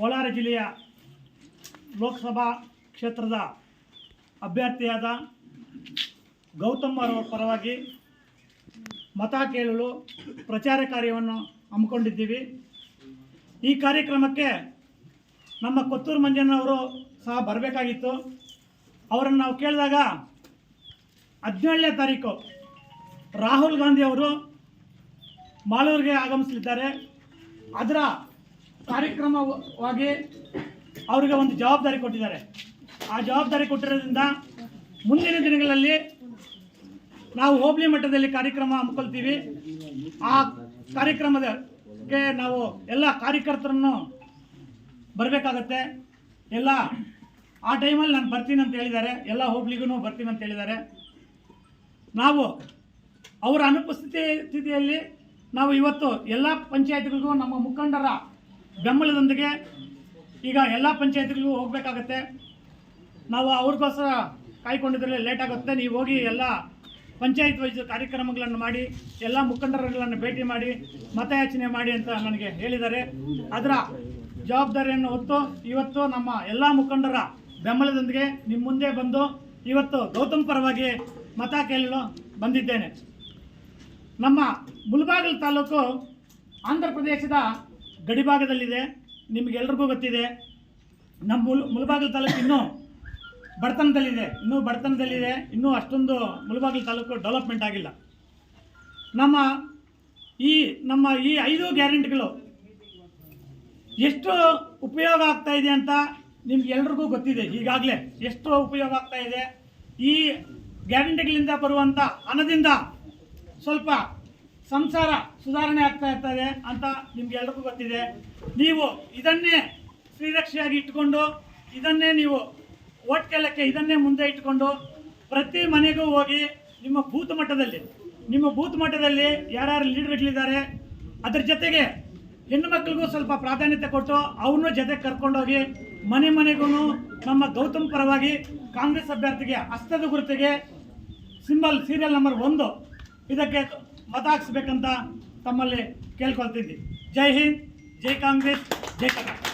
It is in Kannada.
ಕೋಲಾರ ಜಿಲ್ಲೆಯ ಲೋಕಸಭಾ ಕ್ಷೇತ್ರದ ಅಭ್ಯರ್ಥಿಯಾದ ಗೌತಮ್ ಅವರ ಪರವಾಗಿ ಮತ ಕೇಳಲು ಪ್ರಚಾರ ಕಾರ್ಯವನ್ನು ಹಮ್ಮಿಕೊಂಡಿದ್ದೀವಿ. ಈ ಕಾರ್ಯಕ್ರಮಕ್ಕೆ ನಮ್ಮ ಕೊತ್ತೂರು ಮಂಜಣ್ಣವರು ಸಹ ಬರಬೇಕಾಗಿತ್ತು. ಅವರನ್ನು ನಾವು ಕೇಳಿದಾಗ ಹದಿನೇಳನೇ ತಾರೀಕು ರಾಹುಲ್ ಗಾಂಧಿ ಅವರು ಮಾಲೂರಿಗೆ ಆಗಮಿಸಲಿದ್ದಾರೆ. ಅದರ ಕಾರ್ಯಕ್ರಮವಾಗಿ ಅವರಿಗೆ ಒಂದು ಜವಾಬ್ದಾರಿ ಕೊಟ್ಟಿದ್ದಾರೆ. ಆ ಜವಾಬ್ದಾರಿ ಕೊಟ್ಟಿರೋದ್ರಿಂದ ಮುಂದಿನ ದಿನಗಳಲ್ಲಿ ನಾವು ಹೋಬಳಿ ಮಟ್ಟದಲ್ಲಿ ಕಾರ್ಯಕ್ರಮ ಹಮ್ಮಿಕೊಳ್ತೀವಿ. ಆ ಕಾರ್ಯಕ್ರಮದಕ್ಕೆ ನಾವು ಎಲ್ಲ ಕಾರ್ಯಕರ್ತರನ್ನು ಬರಬೇಕಾಗತ್ತೆ. ಎಲ್ಲ, ಆ ಟೈಮಲ್ಲಿ ನಾನು ಬರ್ತೀನಿ ಅಂತ ಹೇಳಿದ್ದಾರೆ. ಎಲ್ಲ ಹೋಬ್ಳಿಗೂ ಬರ್ತೀನಿ ಅಂತ ಹೇಳಿದ್ದಾರೆ. ನಾವು ಅವರ ಅನುಪಸ್ಥಿತಿ ಸ್ಥಿತಿಯಲ್ಲಿ ನಾವು ಇವತ್ತು ಎಲ್ಲ ಪಂಚಾಯತ್ಗಳಿಗೂ ನಮ್ಮ ಮುಖಂಡರ ಬೆಂಬಲದೊಂದಿಗೆ ಈಗ ಎಲ್ಲ ಪಂಚಾಯತ್ಗಳಿಗೂ ಹೋಗಬೇಕಾಗತ್ತೆ. ನಾವು ಅವ್ರಿಗೋಸ್ಕರ ಕಾಯ್ಕೊಂಡಿದ್ರೆ ಲೇಟ್ ಆಗುತ್ತೆ. ನೀವು ಹೋಗಿ ಎಲ್ಲ ಪಂಚಾಯತ್ ವೈಸ್ ಕಾರ್ಯಕ್ರಮಗಳನ್ನು ಮಾಡಿ, ಎಲ್ಲ ಮುಖಂಡರುಗಳನ್ನು ಭೇಟಿ ಮಾಡಿ, ಮತಯಾಚನೆ ಮಾಡಿ ಅಂತ ನನಗೆ ಹೇಳಿದ್ದಾರೆ. ಅದರ ಜವಾಬ್ದಾರಿಯನ್ನು ಹೊತ್ತು ಇವತ್ತು ನಮ್ಮ ಎಲ್ಲ ಮುಖಂಡರ ಬೆಂಬಲದೊಂದಿಗೆ ನಿಮ್ಮ ಮುಂದೆ ಬಂದು ಇವತ್ತು ಗೌತಮ್ ಪರವಾಗಿ ಮತ ಕೇಳಲು ಬಂದಿದ್ದೇನೆ. ನಮ್ಮ ಮುಲ್ಬಾಗಲ್ ತಾಲೂಕು ಆಂಧ್ರ ಪ್ರದೇಶದ ಗಡಿಭಾಗದಲ್ಲಿದೆ. ನಿಮಗೆಲ್ರಿಗೂ ಗೊತ್ತಿದೆ. ನಮ್ಮ ಮುಲ್ ಮುಳಬಾಗಿಲು ತಾಲೂಕು ಇನ್ನೂ ಬಡತನದಲ್ಲಿದೆ. ಇನ್ನೂ ಬಡತನದಲ್ಲಿದೆ. ಇನ್ನೂ ಅಷ್ಟೊಂದು ಮುಳಬಾಗಿಲು ತಾಲೂಕು ಡೆವಲಪ್ಮೆಂಟ್ ಆಗಿಲ್ಲ. ನಮ್ಮ ಈ ನಮ್ಮ ಈ ಐದು ಗ್ಯಾರಂಟಿಗಳು ಎಷ್ಟು ಉಪಯೋಗ ಆಗ್ತಾ ಇದೆ ಅಂತ ನಿಮ್ಗೆ ಎಲ್ರಿಗೂ ಗೊತ್ತಿದೆ. ಈಗಾಗಲೇ ಎಷ್ಟು ಉಪಯೋಗ ಆಗ್ತಾ ಇದೆ. ಈ ಗ್ಯಾರಂಟಿಗಳಿಂದ ಬರುವಂಥ ಹಣದಿಂದ ಸ್ವಲ್ಪ ಸಂಸಾರ ಸುಧಾರಣೆ ಆಗ್ತಾ ಇರ್ತದೆ ಅಂತ ನಿಮ್ಗೆ ಎಲ್ರಿಗೂ ಗೊತ್ತಿದೆ. ನೀವು ಇದನ್ನೇ ಶ್ರೀರಕ್ಷೆಯಾಗಿ ಇಟ್ಕೊಂಡು ಇದನ್ನೇ ನೀವು ಓಟ್ ಕೆಲಕ್ಕೆ ಇದನ್ನೇ ಮುಂದೆ ಇಟ್ಕೊಂಡು ಪ್ರತಿ ಮನೆಗೂ ಹೋಗಿ ನಿಮ್ಮ ಬೂತ್ ಮಟ್ಟದಲ್ಲಿ, ನಿಮ್ಮ ಬೂತ್ ಮಟ್ಟದಲ್ಲಿ ಯಾರ್ಯಾರು ಲೀಡರ್ಗಳಿದ್ದಾರೆ, ಅದ್ರ ಜೊತೆಗೆ ಹೆಣ್ಣು ಮಕ್ಕಳಿಗೂ ಸ್ವಲ್ಪ ಪ್ರಾಧಾನ್ಯತೆ ಕೊಟ್ಟು ಅವ್ರನ್ನೂ ಜೊತೆ ಕರ್ಕೊಂಡೋಗಿ ಮನೆ ಮನೆಗೂ ನಮ್ಮ ಗೌತಮ್ ಪರವಾಗಿ ಕಾಂಗ್ರೆಸ್ ಅಭ್ಯರ್ಥಿಗೆ ಹಸ್ತದ ಗುರುತಿಗೆ ಸಿಂಬಲ್, ಸೀರಿಯಲ್ ನಂಬರ್ ಒಂದು ಇದಕ್ಕೆ ಮತ ಹಾಕ್ಸ್ಬೇಕಂತ ತಮ್ಮಲ್ಲಿ ಕೇಳ್ಕೊಳ್ತಿದ್ವಿ. ಜೈ ಹಿಂದ್ ಜೈ ಕಾಂಗ್ರೆಸ್ ಜೈ ಕರ್ನಾಟಕ.